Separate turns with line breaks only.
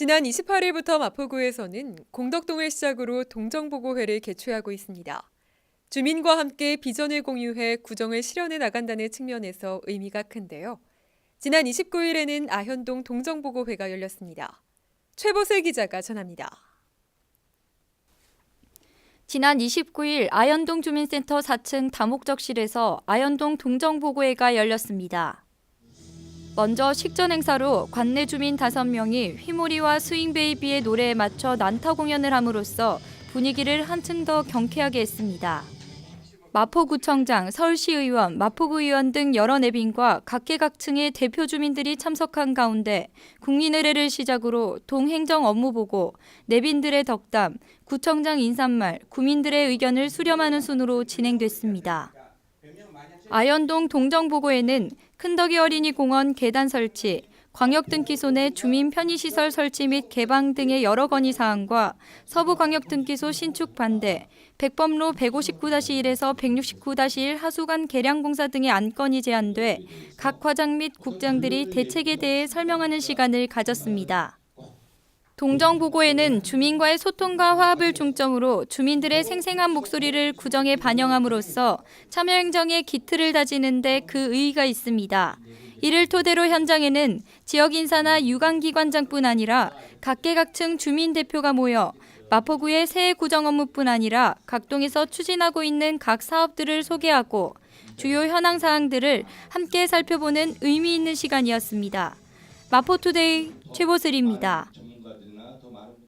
지난 28일부터 마포구에서는 공덕동을 시작으로 동정보고회를 개최하고 있습니다. 주민과 함께 비전을 공유해 구정을 실현해 나간다는 측면에서 의미가 큰데요. 지난 29일에는 아현동 동정보고회가 열렸습니다. 최보슬 기자가 전합니다.
지난 29일 아현동 주민센터 4층 다목적실에서 아현동 동정보고회가 열렸습니다. 먼저 식전 행사로 관내 주민 5명이 휘모리와 스윙베이비의 노래에 맞춰 난타 공연을 함으로써 분위기를 한층 더 경쾌하게 했습니다. 마포구청장, 서울시의원, 마포구의원 등 여러 내빈과 각계각층의 대표 주민들이 참석한 가운데 국민의례를 시작으로 동행정 업무 보고, 내빈들의 덕담, 구청장 인사말, 구민들의 의견을 수렴하는 순으로 진행됐습니다. 아현동 동정보고에는 큰덕이 어린이 공원 계단 설치, 광역등기소 내 주민 편의시설 설치 및 개방 등의 여러 건의 사항과 서부광역등기소 신축 반대, 백범로 159-1에서 169-1 하수관 개량 공사 등의 안건이 제안돼 각 과장 및 국장들이 대책에 대해 설명하는 시간을 가졌습니다. 동정 보고에는 주민과의 소통과 화합을 중점으로 주민들의 생생한 목소리를 구정에 반영함으로써 참여 행정의 기틀을 다지는 데 그 의의가 있습니다. 이를 토대로 현장에는 지역 인사나 유관기관장뿐 아니라 각계각층 주민 대표가 모여 마포구의 새해 구정 업무뿐 아니라 각동에서 추진하고 있는 각 사업들을 소개하고 주요 현황 사항들을 함께 살펴보는 의미 있는 시간이었습니다. 마포투데이 최보슬입니다.